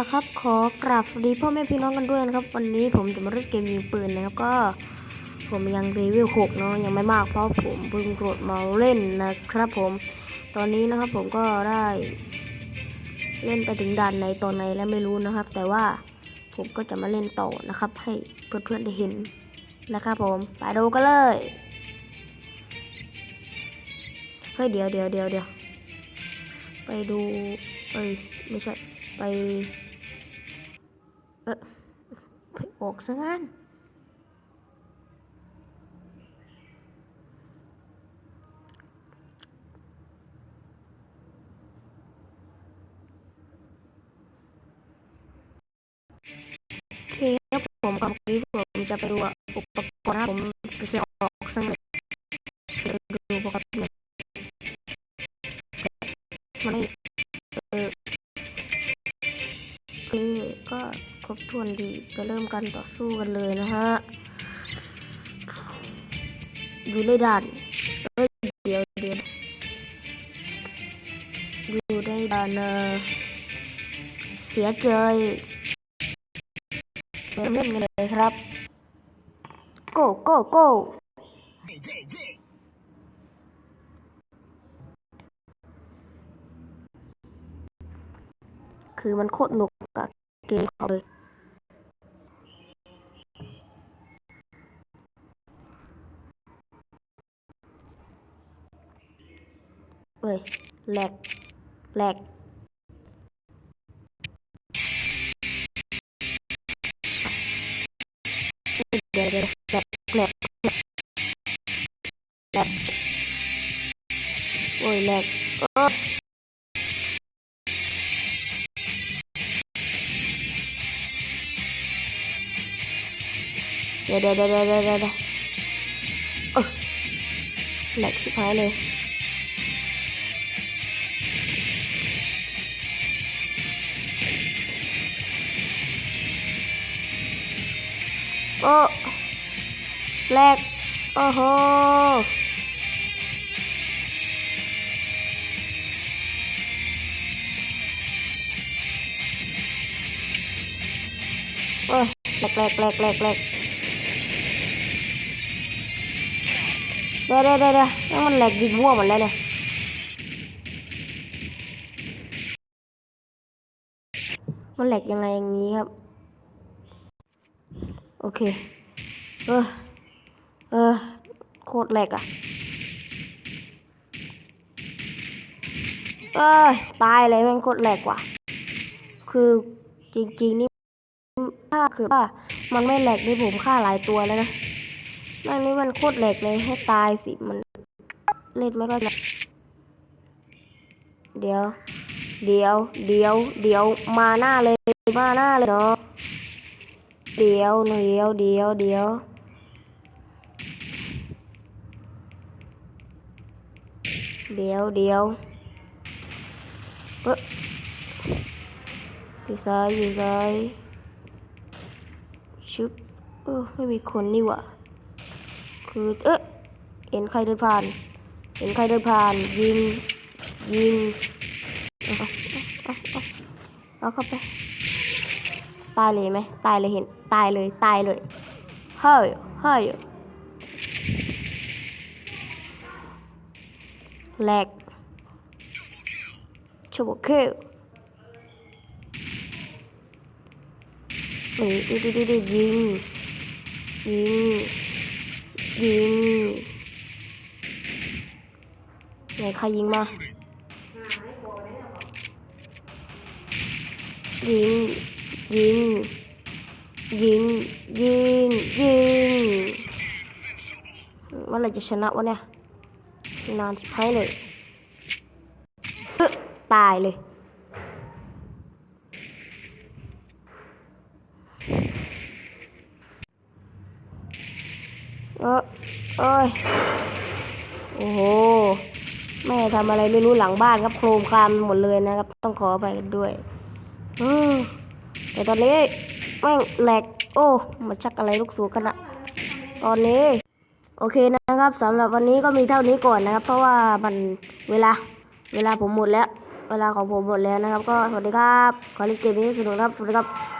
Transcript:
ละครับ ขอกราบสวัสดีพ่อแม่พี่น้องกันด้วยนะครับ วันนี้ผมจะมาเล่นเกมยิงปืนนะครับก็ ผมยังรีวิวหกเนาะยังไม่มากเพราะผมเพิ่งโหลดมาเล่นนะครับผม ตอนนี้นะครับผมก็ได้เล่นไปถึงด่านในตอนไหนแล้วไม่รู้นะครับ แต่ว่าผมก็จะมาเล่นต่อนะครับ ให้เพื่อนๆได้เห็นนะครับผมไปดูกันเลยเฮ้ยเดี๋ยวเดี๋ยวเดี๋ยวเดี๋ยว ไปดูเอ้ยไม่ใช่ ไป เออไปออกซะงั้นเคครับผมกับนี้ผมจะไปดูอุปกรณ์ผมไปซื้อออกสักหน่อยดูปกรณ์ มันเออคือก็ครบถ้วนดีไปเริ่มการต่อสู้กันเลยนะฮะ อยู่ในด่านเอ้ยเดี๋ยวเดี๋ยวอยู่ในด่านเออเสียใจเริ่มเล่นกันเลยครับโก้โก้โก้ คือมันโคตรหนุกกับเกมเขาเลยเอ้ยแหลกแหลกเดี๋ยวเดี๋ยวแหลกแหลกแหลกโอ้ยแหลก เดี๋ยวเดี๋ยวเดี๋ยวเดี๋ยวเดี๋ยวเดี๋ยวเออแหลกชิบหายเลยโอ้แหลกโอ้โหโอ้ยแหลกแหลกแหลกแหลก เดี๋ยวเดี๋ยวเดี๋ยวเด้มันแหลกดินมั่วหมดแล้วเนี่ยมันแหลกยังไงอย่างนี้ครับ โอเค เออ เออ โคตรแหลกอะเอ้ยตายเลยแม่งโคตรแหลกว่ะ คือจริงๆนี่ถ้าคือว่ามันไม่แหลกนี่ผมฆ่าหลายตัวแล้วนะ นั่นนี่มันโคตรแหลกเลยให้ตายสิมันเล่นไม่ก็จะเดี๋ยว เดี๋ยว เดี๋ยว เดี๋ยวมาหน้าเลยมาหน้าเลยเนาะเดี๋ยวเดี๋ยวเดี๋ยวเดี๋ยวเดี๋ยวเดี๋ยวเอ๊ะอยู่ซ้ายอยู่ซ้ายชึบเออไม่มีคนนี่หว่ะ คือเอ๊ะเห็นใครเดินผ่าน เห็นใครเดินผ่าน ยิง ยิงเอาเอาเข้าไป ตายเลยไหมตายเลยเห็น ตายเลย ตายเลย เฮ้ย เฮ้ยแหลกชูบคิวนี่ดิดิดิดิยิง ยิง ยิงไหนใครยิงมา ยิง ยิง ยิง ยิง ยิงเมื่อไหรจะชนะวะเนี่ย นานชิบหายเลยตายเลย เออเอ้ย โอ้โห แม่ทำอะไรไม่รู้หลังบ้านครับโครมครามหมดเลยนะครับ ต้องขอไปกันด้วยเอแต่ตอนนี้แม่งแหลก โอ้มาชักอะไรลูกสูกันอะตอนนี้ โอเคนะครับสำหรับวันนี้ก็มีเท่านี้ก่อนนะครับ เพราะว่ามันเวลา เวลาผมหมดแล้ว เวลาของผมหมดแล้วนะครับ ก็สวัสดีครับ ขอเล่นเกมนี้สนุกครับ สวัสดีครับ